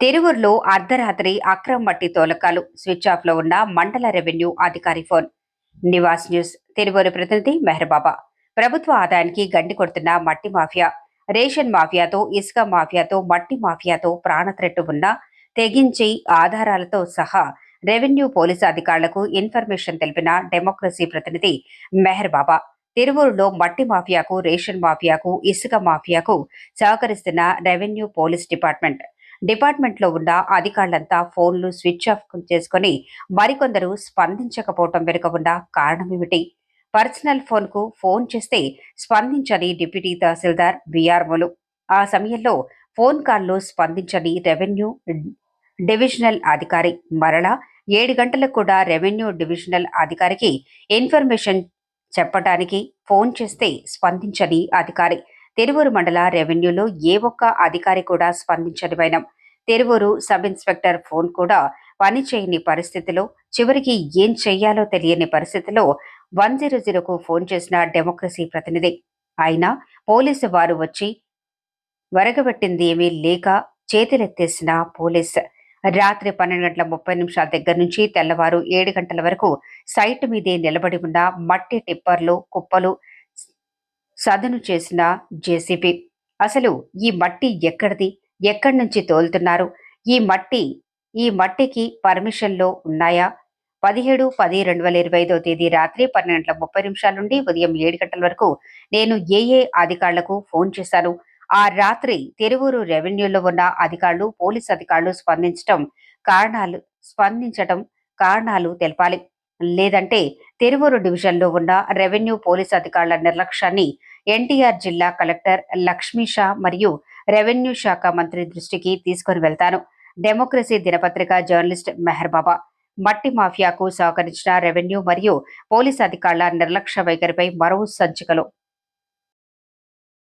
తిరువూరులో అర్ధరాత్రి అక్రమ మట్టి తోలకాలు. స్విచ్ ఆఫ్లో ఉన్న మండల రెవెన్యూ అధికారి ఫోన్. నివాస్ న్యూస్ తిరువూరు ప్రతినిధి మెహర్బాబా. ప్రభుత్వ ఆదాయానికి గండి కొడుతున్న మట్టి మాఫియా. రేషన్ మాఫియాతో ఇసుక మాఫియాతో మట్టి మాఫియాతో ప్రాణత్రెట్టు ఉన్న తెగించి ఆధారాలతో సహా రెవెన్యూ పోలీసు అధికారులకు ఇన్ఫర్మేషన్ తెలిపిన డెమోక్రసీ ప్రతినిధి మెహర్ బాబా తిరువూరులో మట్టి మాఫియాకు రేషన్ మాఫియాకు ఇసుక మాఫియాకు సహకరిస్తున్న రెవెన్యూ పోలీస్ డిపార్ట్మెంట్. డిపార్ట్మెంట్లో ఉన్న అధికారులంతా ఫోన్లు స్విచ్ ఆఫ్ చేసుకుని మరికొందరు స్పందించకపోవటం వెనుక ఉన్న కారణమేమిటి? పర్సనల్ ఫోన్కు ఫోన్ చేస్తే స్పందించని డిప్యూటీ తహసీల్దార్ విఆర్ఓలు ఆ సమయంలో ఫోన్ కాల్లో స్పందించని రెవెన్యూ డివిజనల్ అధికారి మరలా ఏడు గంటలకు కూడా రెవెన్యూ డివిజనల్ అధికారికి ఇన్ఫర్మేషన్ చెప్పడానికి ఫోన్ చేస్తే స్పందించని అధికారి తెరువూరు మండల రెవెన్యూలో ఏ ఒక్క అధికారి కూడా స్పందించని వైనం. తెరువూరు సబ్ ఇన్స్పెక్టర్ ఫోన్ కూడా పని చేయని పరిస్థితిలో చివరికి ఏం చెయ్యాలో తెలియని పరిస్థితిలో వన్ జీరో జీరోకు ఫోన్ చేసిన డెమోక్రసీ ప్రతినిధి. అయినా పోలీసు వారు వచ్చి వరగబెట్టింది ఏమీ లేక చేతులెత్తేసిన పోలీస్. రాత్రి పన్నెండు గంటల ముప్పై నిమిషాల దగ్గర నుంచి తెల్లవారు ఏడు గంటల వరకు సైట్ మీదే నిలబడి ఉన్న మట్టి టిప్పర్లు కుప్పలు సదను చేసిన జేసీబీ. అసలు ఈ మట్టి ఎక్కడిది? ఎక్కడి నుంచి తోలుతున్నారు? ఈ మట్టి ఈ మట్టికి పర్మిషన్లో ఉన్నాయా? పదిహేడు పది రెండు వేల ఇరవై ఐదో తేదీ రాత్రి పన్నెండు గంటల ముప్పై నిమిషాల నుండి ఉదయం ఏడు గంటల వరకు నేను ఏ ఏ అధికారులకు ఫోన్ చేశాను. ఆ రాత్రి తిరువూరు రెవెన్యూలో ఉన్న అధికారులు పోలీస్ అధికారులు స్పందించటం కారణాలు స్పందించటం కారణాలు తెలపాలి. లేదంటే తిరువూరు డివిజన్లో ఉన్న రెవెన్యూ పోలీస్ అధికారుల నిర్లక్ష్యాన్ని ఎన్టీఆర్ జిల్లా కలెక్టర్ లక్ష్మీ షా మరియు రెవెన్యూ శాఖ మంత్రి దృష్టికి తీసుకుని వెళ్తాను డెమోక్రసీ దినపత్రిక జర్నలిస్ట్ మెహర్ బాబా మట్టి మాఫియాకు సహకరించిన రెవెన్యూ మరియు పోలీస్ అధికారుల నిర్లక్ష్య వైఖరిపై మరో సంచికలో